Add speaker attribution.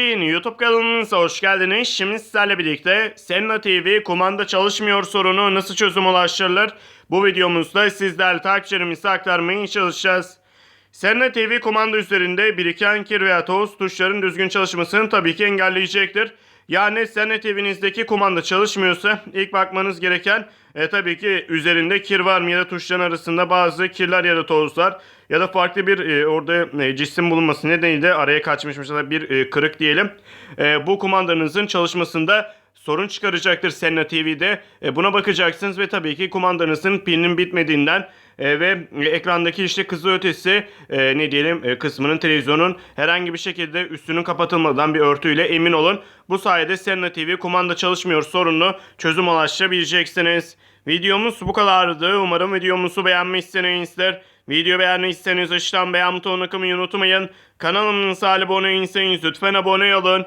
Speaker 1: YouTube kanalımıza hoş geldiniz. Şimdi sizlerle birlikte Senna TV kumanda çalışmıyor sorunu nasıl çözüm ulaştırılır? Bu videomuzda sizlerle takipçilerimize aktarmaya çalışacağız. Senna TV kumanda üzerinde biriken kir veya toz tuşların düzgün çalışmasını tabii ki engelleyecektir. Yani Senna TV'nizdeki kumanda çalışmıyorsa ilk bakmanız gereken e, tabii ki üzerinde kir var mı ya da tuşların arasında bazı kirler ya da tozlar ya da farklı bir e, orada e, cisim bulunması nedeniyle araya kaçmış mesela bir e, kırık diyelim. E, bu kumandanızın çalışmasında sorun çıkaracaktır Senna TV'de. E, buna bakacaksınız ve tabii ki kumandanızın pilinin bitmediğinden e, ve ekrandaki işte kızı ötesi e, ne diyelim e, kısmının televizyonun herhangi bir şekilde üstünün kapatılmadan bir örtüyle emin olun. Bu sayede Senna TV kumanda çalışmıyor sorununu çözüm ulaşabileceksiniz. Videomuz bu kadardı. Umarım videomuzu beğenmişsinizdir. Video beğendiyseniz aşağıdan beğen butonuna kılmayı unutmayın. Kanalımıza abone değilseniz lütfen abone olun.